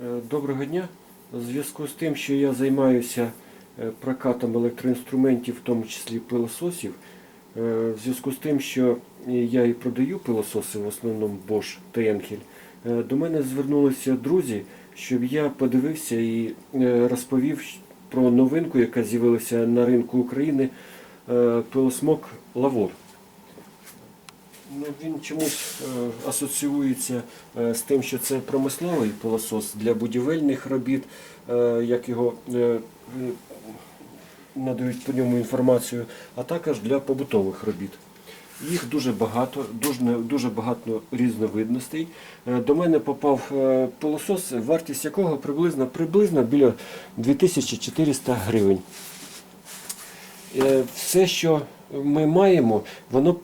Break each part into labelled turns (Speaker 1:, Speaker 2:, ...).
Speaker 1: Е, Доброго дня. У зв'язку з тим, що я займаюся е, прокатом електроінструментів, в тому числі пилососів, е, в зв'язку з тим, що я і продаю пилососи, в основному Bosch та Enkel, до мене звернулися друзі, щоб я подивився і розповів про новинку, яка з'явилася на ринку України, пилосмок Lavor. Ну, він чомусь е, асоціюється е, з тим, що це промисловий пилосос для будівельних робіт, е, як його надають по ньому інформацію, а також для побутових робіт. Їх дуже багато, дуже, дуже багато різновидностей. До мене попав пилосос, вартість якого приблизно, приблизно біля 2400 гривень. Все, що ми маємо, воно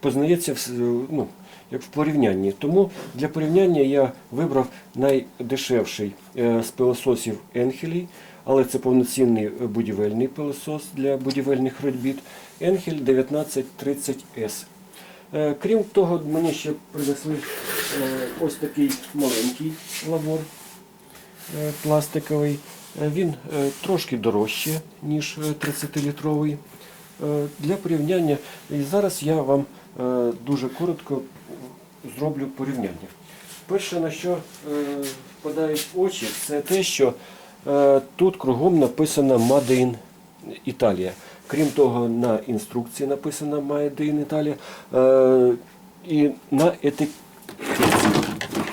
Speaker 1: познається в ну, як в порівнянні. Тому для порівняння я вибрав найдешевший е, з пилососів Енхелі, але це повноцінний е, будівельний пилосос для будівельних робіт Енхель 1930S. Е, Крім того, мені ще принесли ось такий маленький лавор пластиковий. Він трошки дорожче, ніж е, 30-літровий. Е, Для порівняння, і зараз я вам е, дуже коротко зроблю порівняння. Перше, на що е, впадає в очі, це те, що тут кругом написано Made in Italia. Крім того, на інструкції написано Made in Italia. І на етикетці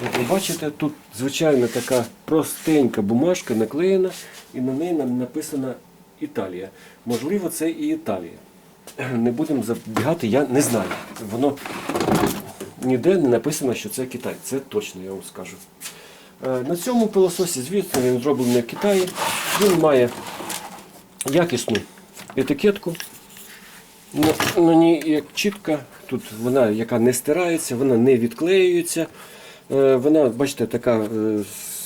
Speaker 1: От ви бачите, тут звичайно така простенька бумажка наклеєна, і на неї написано Італія. Можливо, це і Італія. Не будемо забігати, я не знаю. Воно ніде не написано, що це Китай. Це точно я вам скажу. Е, На цьому пилососі, звісно, він зроблений в Китаї. Він має якісну етикетку. На, на ній як чітка, тут вона, яка не стирається, вона не відклеюється. Е, Вона, бачите, така, е,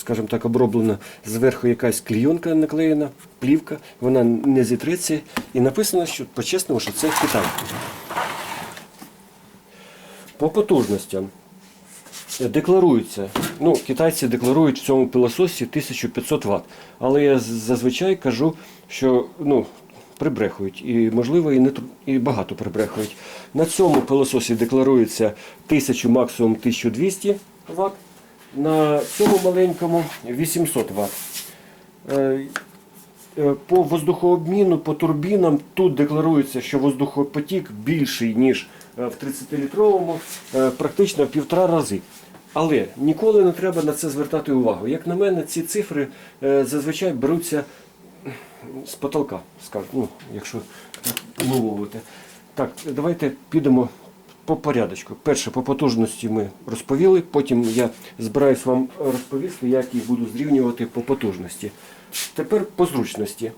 Speaker 1: скажімо так, оброблена зверху якась клійонка наклеєна, плівка, вона не зітреться. І написано, що по-чесному, що це Китай. По потужностям декларується, ну, китайці декларують в цьому пилососі 1500 Вт. Але я зазвичай кажу, що ну, прибрехують. І, можливо, і, не, і багато прибрехують. На цьому пилососі декларується 1000, максимум 1200 Вт. На цьому маленькому 800 Вт. Е, Е, По воздухообміну, по турбінам тут декларується, що воздухопотік більший, ніж е, в 30-літровому, е, практично в півтора рази. Але ніколи не треба на це звертати увагу. Як на мене, ці цифри зазвичай беруться з потолка, скажу, ну, якщо так. Так, давайте підемо по порядочку. Перше, по потужності ми розповіли, потім я збираюсь вам розповісти, як їх буду зрівнювати по потужності. Тепер по зручності.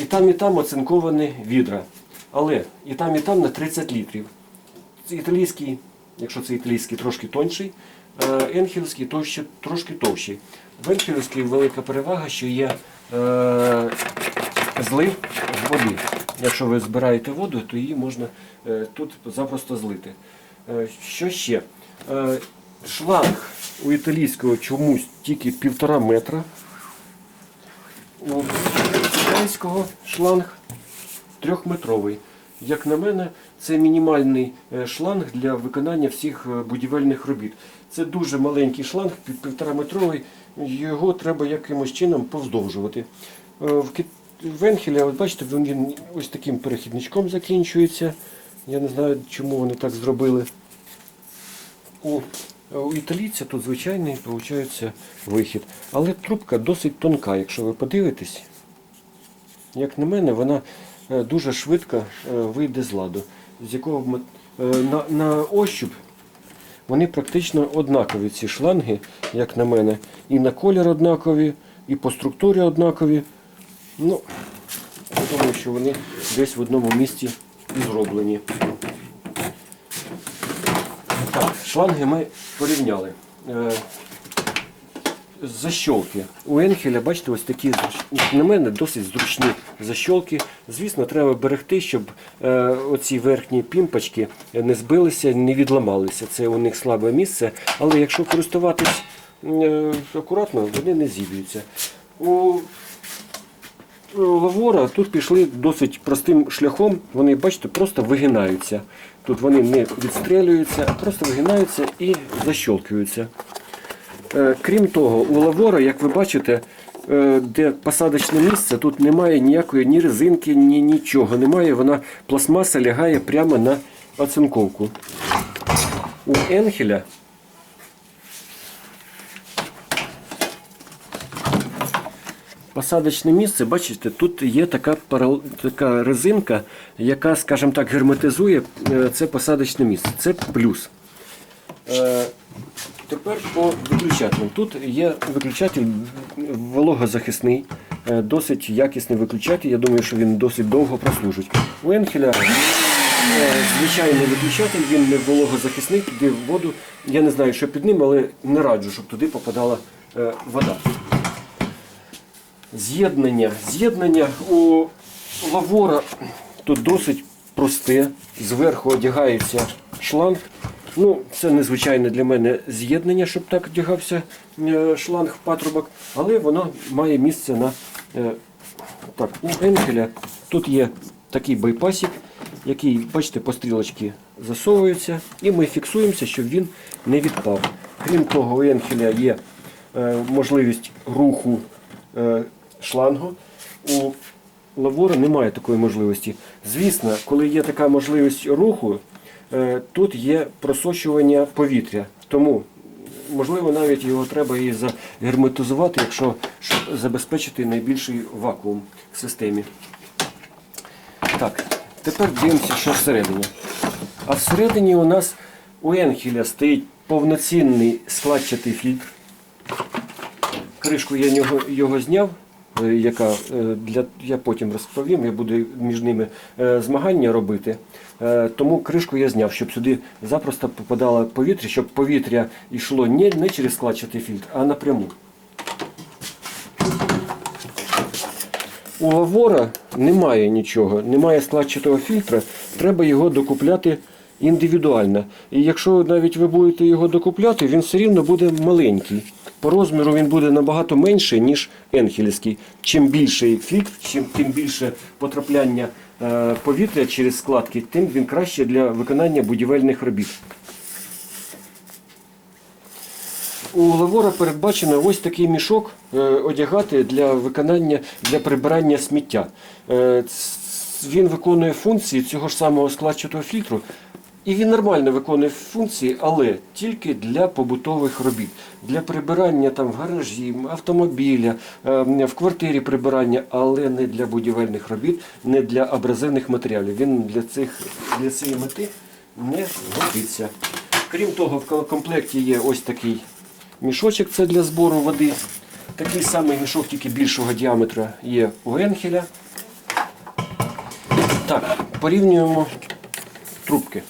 Speaker 1: І там, і там оцинковані відра. Але і там, і там на 30 літрів. Італійський, якщо це італійський, трошки тонший, е, енхельський товще, трошки товщий. В енхельській велика перевага, що є е, злив води. Якщо ви збираєте воду, то її можна е, тут запросто злити. Е, що ще? Е, шланг у італійського чомусь тільки півтора метра. У китайського шланг трьохметровий. Як на мене, це мінімальний шланг для виконання всіх будівельних робіт. Це дуже маленький шланг, пів- півтораметровий, його треба якимось чином повздовжувати. Е, В Кит- в Енхелі, от бачите, він ось таким перехідничком закінчується. Я не знаю, чому вони так зробили. У, у італійця тут звичайний виходить вихід. Але трубка досить тонка, якщо ви подивитесь. Як на мене, вона е, дуже швидко е, вийде з ладу. З якого е, на, на ощуп вони практично однакові, ці шланги, як на мене. І на колір однакові, і по структурі однакові. Ну, я думаю, що вони десь в одному місці зроблені. Так, шланги ми порівняли. Е, Защолки. У Енхеля, бачите, ось такі на мене досить зручні защолки. Звісно, треба берегти, щоб е, оці верхні пімпочки не збилися, не відламалися. Це у них слабе місце. Але якщо користуватись е, акуратно, вони не зіб'ються. У Лавора тут пішли досить простим шляхом. Вони, бачите, просто вигинаються. Тут вони не відстрелюються, а просто вигинаються і защолкуються. Е, Крім того, у Лавора, як ви бачите, е, де посадочне місце, тут немає ніякої ні резинки, ні нічого. Немає, вона пластмаса лягає прямо на оцинковку. У Енхеля посадочне місце, бачите, тут є така, така резинка, яка, скажімо так, герметизує е, це посадочне місце. Це плюс. Е, Тепер по виключателям. Тут є виключатель вологозахисний, е, досить якісний виключатель. Я думаю, що він досить довго прослужить. У Енхеля звичайний виключатель, він не вологозахисний, туди воду. Я не знаю, що під ним, але не раджу, щоб туди попадала вода. З'єднання. З'єднання у лавора тут досить просте. Зверху одягається шланг. Ну, це незвичайне для мене з'єднання, щоб так одягався е, шланг в патрубок, але воно має місце на е, так, у енкеля. Тут є такий байпасик, який, бачите, по стрілочці засовується, і ми фіксуємося, щоб він не відпав. Крім того, у енкеля є е, можливість руху шлангу. У лавора немає такої можливості. Звісно, коли є така можливість руху, е, тут є просочування повітря. Тому, можливо, навіть його треба і загерметизувати, якщо щоб забезпечити найбільший вакуум в системі. Так, тепер дивимося, що всередині. А всередині у нас у Енхеля стоїть повноцінний складчатий фільтр. Кришку я нього, його зняв, яка е, для я потім розповім, я буду між ними е, змагання робити. Е, Тому кришку я зняв, щоб сюди запросто попадало повітря, щоб повітря йшло не, не через складчатий фільтр, а напряму. У Лавора немає нічого, немає складчатого фільтра, треба його докупляти індивідуально. І якщо навіть ви будете його докупляти, він все рівно буде маленький. По розміру він буде набагато менший, ніж енхелівський. Чим більший фільтр, чим тим більше потрапляння е, повітря через складки, тим він краще для виконання будівельних робіт. У Лавора передбачено ось такий мішок е, одягати для виконання для прибирання сміття. Е, він виконує функції цього ж самого складчатого фільтру. І він нормально виконує функції, але тільки для побутових робіт, для прибирання там в гаражі, автомобіля, е, в квартирі прибирання, але не для будівельних робіт, не для абразивних матеріалів. Він для цих для цієї мети не годиться. Крім того, в комплекті є ось такий мішочок, це для збору води. Такий самий мішок, тільки більшого діаметра є у Енхеля. Так, порівнюємо трубки.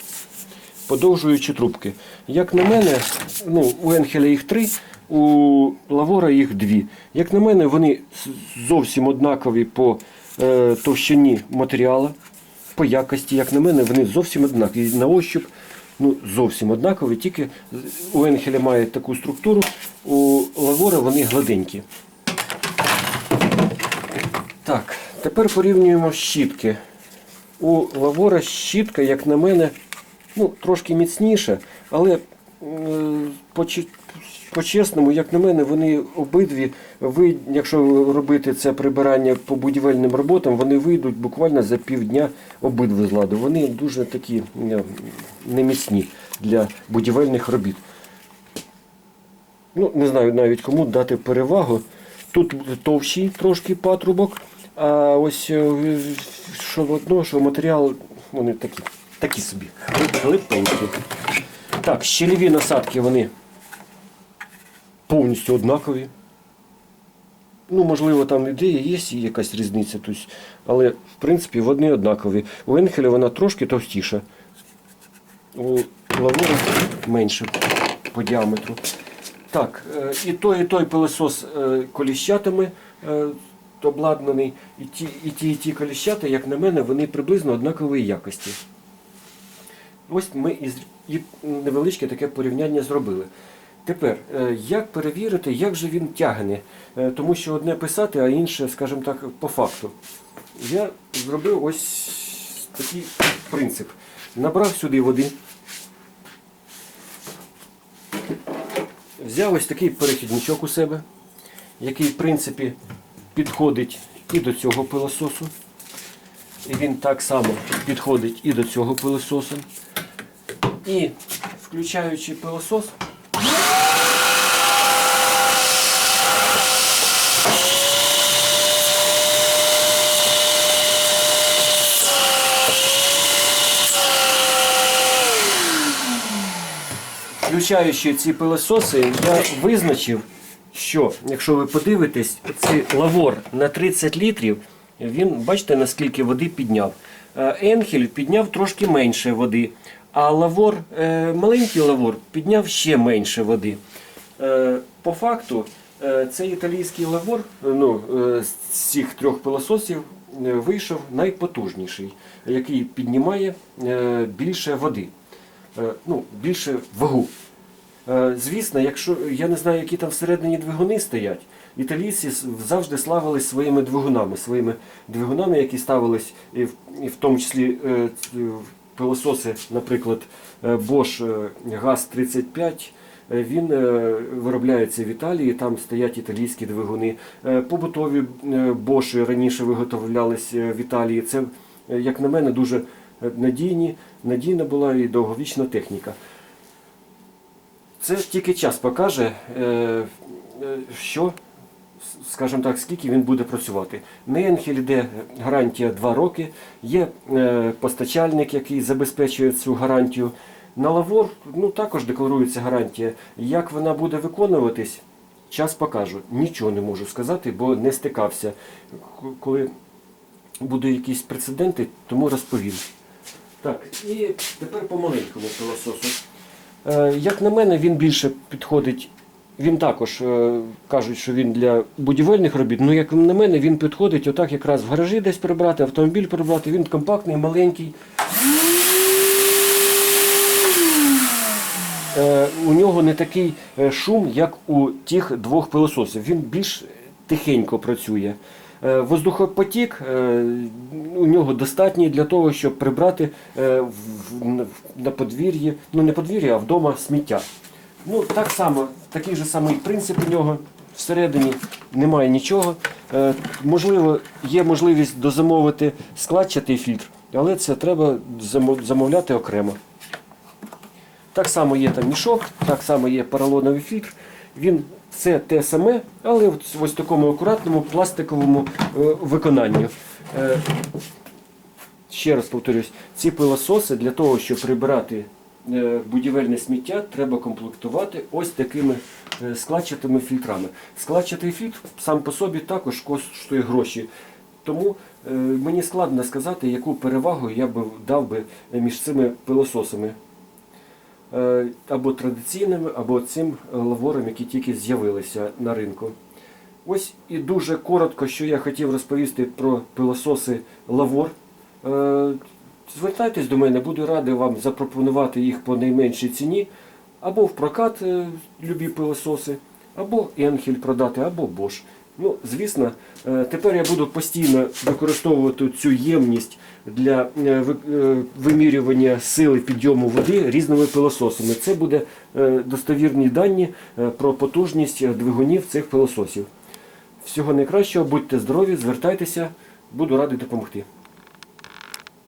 Speaker 1: Подовжуючи трубки. Як на мене, ну, у Енхеля їх три, у Лавора їх дві. Як на мене, вони зовсім однакові по е, товщині матеріалу, по якості, як на мене, вони зовсім однакові. На ощуп ну, зовсім однакові, тільки у Енхеля має таку структуру, у Лавора вони гладенькі. Так, тепер порівнюємо щітки. У Лавора щітка, як на мене, ну, трошки міцніша, але е, по-чесному, як на мене, вони обидві, ви, якщо робити це прибирання по будівельним роботам, вони вийдуть буквально за півдня обидві з ладу. Вони дуже такі е, неміцні для будівельних робіт. Ну, не знаю навіть кому дати перевагу. Тут товщий трошки патрубок, а ось е, що одно, що матеріал, вони такі, такі собі, липенькі. Так, щелеві насадки вони повністю однакові. Ну, можливо, там ідея є якась різниця, тут, але в принципі вони однакові. У Енхеля вона трошки товстіша. У Лавора менше по діаметру. Так, е, і той, і той пилосос е, коліщатами е, обладнаний, і ті, і ті, і ті коліщата, як на мене, вони приблизно однакової якості. Ось ми і, невеличке таке порівняння зробили. Тепер, е, як перевірити, як же він тягне? Е, Тому що одне писати, а інше, скажімо так, по факту. Я зробив ось такий принцип. Набрав сюди води. Взяв ось такий перехідничок у себе, який, в принципі, підходить і до цього пилососу. І він так само підходить і до цього пилососу. І включаючи пилосос, включаючи ці пилососи, я визначив, що якщо ви подивитесь, цей лавор на 30 літрів, він бачите наскільки води підняв. Е, Енхель підняв трошки менше води, а лавор, е, маленький лавор, підняв ще менше води. Е, По факту, е, цей італійський лавор ну, з цих трьох пилососів вийшов найпотужніший, який піднімає більше води, ну, більше вагу. Звісно, якщо я не знаю, які там всередині двигуни стоять, італійці завжди славились своїми двигунами, своїми двигунами, які ставились і в, тому числі пилососи, наприклад, е, Bosch е, ГАЗ-35. е, Він виробляється в Італії, там стоять італійські двигуни. Побутові Bosch раніше виготовлялись в Італії. Це, як на мене, дуже надійні, надійна була і довговічна техніка. Це тільки час покаже, що, скажімо так, скільки він буде працювати. На Енхель йде гарантія 2 роки, є е, постачальник, який забезпечує цю гарантію. На лавор ну, також декларується гарантія. Як вона буде виконуватись, час покажу. Нічого не можу сказати, бо не стикався. Коли будуть якісь прецеденти, тому розповім. Так, і тепер по маленькому пилососу. Е, Як на мене, він більше підходить. Він також е, кажуть, що він для будівельних робіт. Ну, як на мене, він підходить отак якраз в гаражі десь прибрати, автомобіль прибрати. Він компактний, маленький. Е, У нього не такий е, шум, як у тих двох пилососів. Він більш тихенько працює. Воздухопотік у нього достатній для того, щоб прибрати на подвір'ї, ну не подвір'я, а вдома сміття. Ну, так само, такий же самий принцип у нього. Всередині немає нічого. Е, Можливо, є можливість дозамовити складчатий фільтр, але це треба замовляти окремо. Так само є там мішок, так само є поролоновий фільтр. Він це те саме, але в ось такому акуратному пластиковому е, виконанні. Е, ще раз повторюсь, ці пилососи для того, щоб прибирати будівельне сміття, треба комплектувати ось такими е, складчатими фільтрами. Складчатий фільтр сам по собі також коштує гроші. Тому е, мені складно сказати, яку перевагу я би дав би між цими пилососами. Е, або традиційними, або цим лавором, які тільки з'явилися на ринку. Ось і дуже коротко, що я хотів розповісти про пилососи Лавор. Звертайтесь до мене, буду радий вам запропонувати їх по найменшій ціні, або в прокат е, любі пилососи, або Енхель продати, або Bosch. Ну, звісно, е, тепер я буду постійно використовувати цю ємність для е, ви- вимірювання сили підйому води різними пилососами. Це буде достовірні дані про потужність двигунів цих пилососів. Всього найкращого, будьте здорові, звертайтеся, буду радий допомогти.